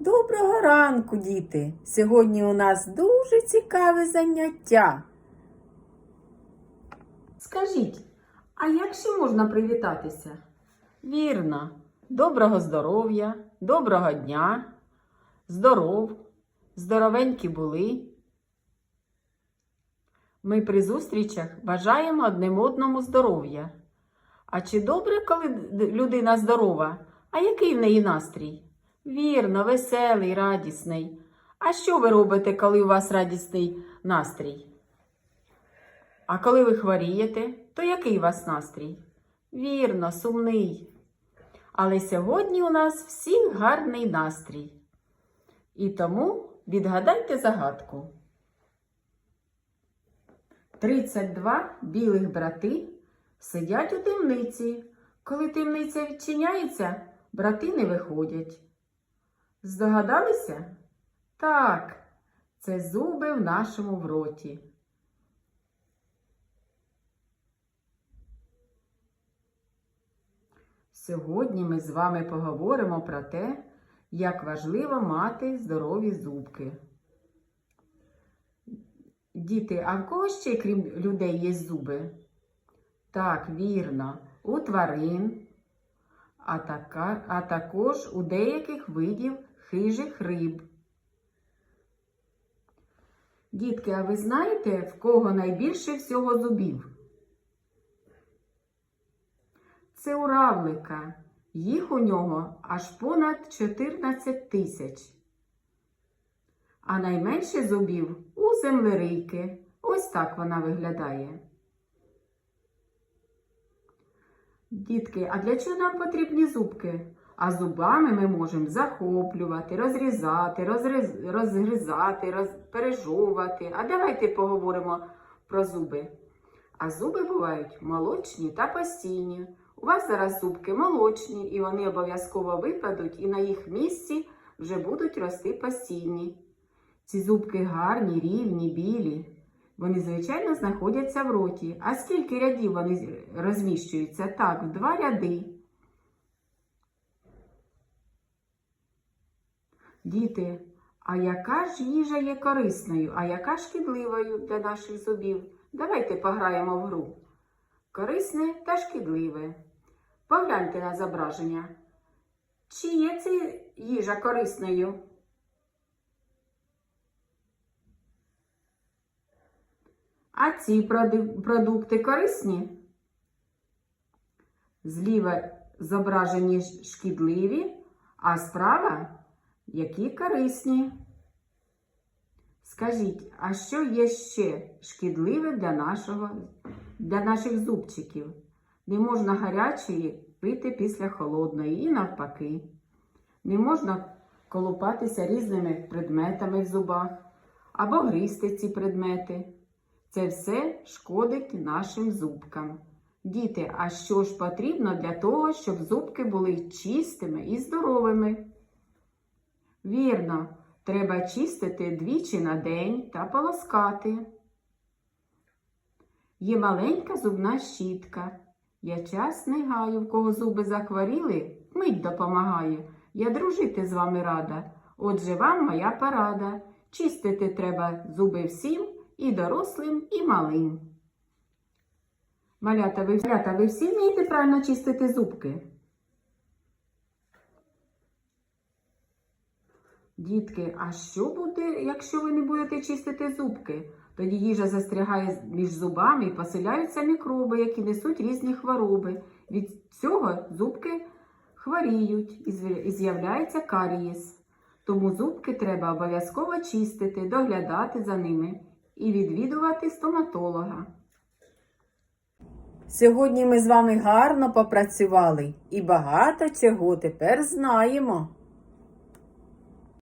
Доброго ранку, діти! Сьогодні у нас дуже цікаве заняття. Скажіть, а як ще можна привітатися? Вірно, доброго здоров'я, доброго дня, здоров, здоровенькі були. Ми при зустрічах бажаємо одним одному здоров'я. А чи добре, коли людина здорова? А який в неї настрій? Вірно, веселий, радісний. А що ви робите, коли у вас радісний настрій? А коли ви хворієте, то який у вас настрій? Вірно, сумний. Але сьогодні у нас всіх гарний настрій. І тому відгадайте загадку. 32 білих брати сидять у темниці. Коли темниця відчиняється, брати не виходять. Здогадалися? Так, це зуби в нашому в роті. Сьогодні ми з вами поговоримо про те, як важливо мати здорові зубки. Діти, а в кого ще, крім людей, є зуби? Так, вірно, у тварин, а, така, а також у деяких видів хижих риб. Дітки, а ви знаєте, в кого найбільше всього зубів? Це у равлика. Їх у нього аж понад 14 тисяч. А найменше зубів у землерийки. Ось так вона виглядає. Дітки, а для чого нам потрібні зубки? А зубами ми можемо захоплювати, розрізати, розриз... розгризати, роз... А давайте поговоримо про зуби. А зуби бувають молочні та постійні. У вас зараз зубки молочні, і вони обов'язково випадуть, і на їх місці вже будуть рости постійні. Ці зубки гарні, рівні, білі. Вони, звичайно, знаходяться в роті. А скільки рядів вони розміщуються? Так, в два ряди. Діти, а яка ж їжа є корисною, а яка шкідливою для наших зубів? Давайте пограємо в гру. Корисне та шкідливе. Погляньте на зображення. Чи є ця їжа корисною? А ці продукти корисні? Зліва зображені шкідливі, а справа які корисні. Скажіть, а що є ще шкідливе для, нашого, для наших зубчиків? Не можна гарячої пити після холодної і навпаки. Не можна колупатися різними предметами в зубах або гризти ці предмети. Це все шкодить нашим зубкам. Діти, а що ж потрібно для того, щоб зубки були чистими і здоровими? Вірно, треба чистити двічі на день та полоскати. Є маленька зубна щітка. Я час не гаю, в кого зуби захворіли, мить допомагаю. Я дружити з вами рада. Отже, вам моя порада. Чистити треба зуби всім, і дорослим, і малим. Малята, ви, малята, ви всі вмієте правильно чистити зубки? Дітки, а що буде, якщо ви не будете чистити зубки? Тоді їжа застрягає між зубами і поселяються мікроби, які несуть різні хвороби. Від цього зубки хворіють і з'являється карієс. Тому зубки треба обов'язково чистити, доглядати за ними і відвідувати стоматолога. Сьогодні ми з вами гарно попрацювали і багато чого тепер знаємо.